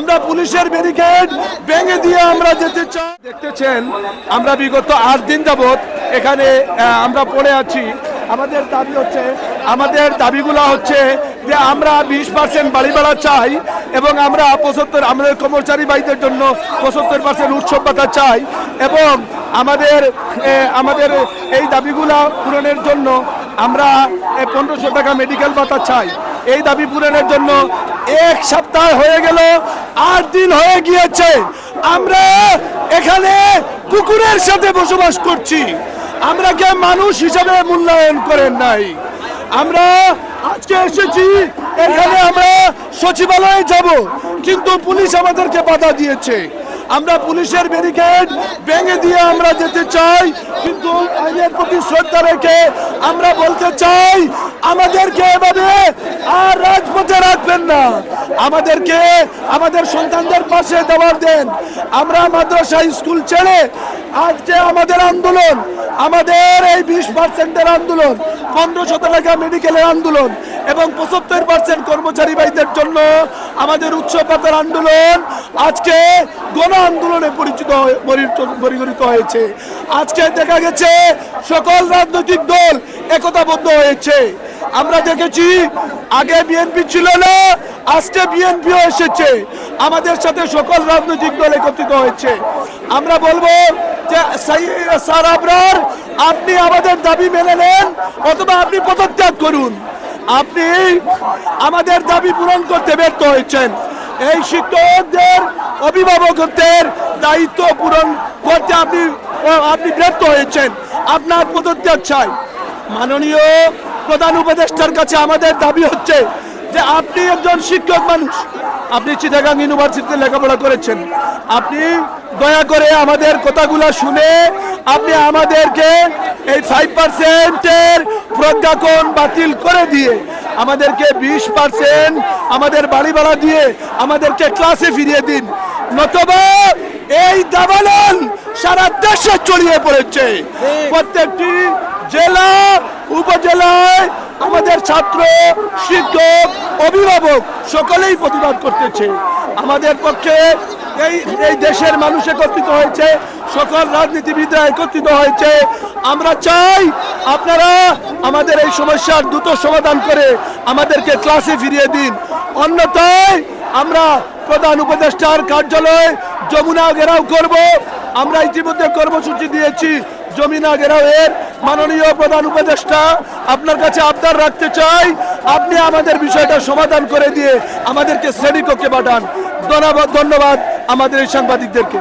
আমরা পুলিশের ব্যারিকেড ভেঙে দিয়ে আমরা যেতে চাই। দেখতেছেন, আমরা বিগত আট দিন যাবত এখানে আমরা পড়ে আছি। আমাদের দাবি হচ্ছে, আমাদের দাবিগুলো হচ্ছে যে আমরা বিশ পার্সেন্ট বাড়ি ভাড়া চাই এবং আমরা পঁচাত্তর, আমাদের কর্মচারী ভাইদের জন্য পঁচাত্তর পার্সেন্ট উৎসব ভাতা চাই এবং আমাদের আমাদের এই দাবিগুলো পূরণের জন্য আমরা পনেরোশো টাকা মেডিকেল ভাতা চাই। এই দাবি পূরণের জন্য এক সপ্তাহ হয়ে গেল, আট দিন হয়ে গিয়েছে। আমরা এখানে কুকুরের সাথে বসবাস করছি। আমরা কে মানুষ হিসাবে মূল্যায়ন করেন নাই। আমরা আজকে এসেছি, এখানে আমরা সচিবালয়ে যাব, কিন্তু পুলিশ আমাদেরকে বাধা দিয়েছে। আমরা পুলিশের ব্যারিকেড ভেঙে দিয়ে আমরা যেতে চাই, কিন্তু আইনের প্রতি শ্রদ্ধা রেখে আমরা বলতে চাই, আমাদেরকে এভাবে আর রাজপথে রাখবেন না। আমাদেরকে আমাদের সন্তানদের পাশে দেওয়ার দেন। আমরা মাদ্রাসা, স্কুল ছেড়ে আজকে আমাদের আন্দোলন আমাদের এই বিশ পার্সেন্টের আন্দোলন পনেরোশো টাকা মেডিকেলের আন্দোলন এবং পঁচাত্তর পার্সেন্ট কর্মচারী ভাইদের জন্য আমাদের উৎসব পাতার আন্দোলন আজকে গণ আন্দোলনে পরিচিত পরিগণিত হয়েছে। আজকে দেখা গেছে সকল রাজনৈতিক দল একতাবদ্ধ হয়েছে। আমরা দেখেছি, আগে বিএনপি ছিল না, আজকে বিএনপিও এসেছে। আমাদের সাথে সকল রাজনৈতিক দল একত্রিত হয়েছে। আমরা বলব স্যার আবরার, আপনি আমাদের দাবি মেনে নেন, অথবা আপনি পদত্যাগ করুন। আপনি আমাদের দাবি পূরণ করতে ব্যর্থ হয়েছেন। এই শিক্ষকদের, অভিভাবকদের দায়িত্ব পূরণ করতে আপনি আপনি ব্যর্থ হয়েছেন। আপনার পদত্যাগ চাই। মাননীয় প্রধান উপদেষ্টার কাছে আমাদের দাবি হচ্ছে যে আপনি একজন শিক্ষক মানুষ, আপনি চিটাগাং ইউনিভার্সিটিতে লেখাপড়া করেছেন। আপনি দয়া করে আমাদের কথাগুলো শুনে আপনি আমাদেরকে এই ফাইভ পার্সেন্টের প্রজ্ঞাপন বাতিল করে দিয়ে আমাদেরকে বিশ পার্সেন্ট আমাদের বাড়ি ভাড়া দিয়ে আমাদেরকে ক্লাসে ফিরিয়ে দিন। নতবা এই দাবানল সারা দেশে ছড়িয়ে পড়েছে। প্রত্যেকটি জেলা, উপজেলায় ছাত্র, শিক্ষক, অভিভাবক সকলেই প্রতিবাদ করতেছে। আমাদের পক্ষে এই এই দেশের মানুষ একত্রিত হয়েছে, সকল রাজনীতিবিদরা একত্রিত হয়েছে। আমরা চাই আপনারা আমাদের এই সমস্যার দ্রুত সমাধান করে আমাদেরকে ক্লাসে ফিরিয়ে দিন। অন্যথায় আমরা প্রধান উপদেষ্টার কার্যালয় যমুনা ঘেরাও করব। আমরা ইতিমধ্যে কর্মসূচি দিয়েছি জমিনা ঘেরাওয়ের মাননীয় প্রধান উপদেষ্টা, আপনার কাছে আবদার রাখতে চাই, আপনি আমাদের বিষয়টা সমাধান করে দিয়ে আমাদেরকে শ্রেণীকক্ষে পাঠান। ধন্যবাদ ধন্যবাদ আমাদের এই সাংবাদিকদেরকে।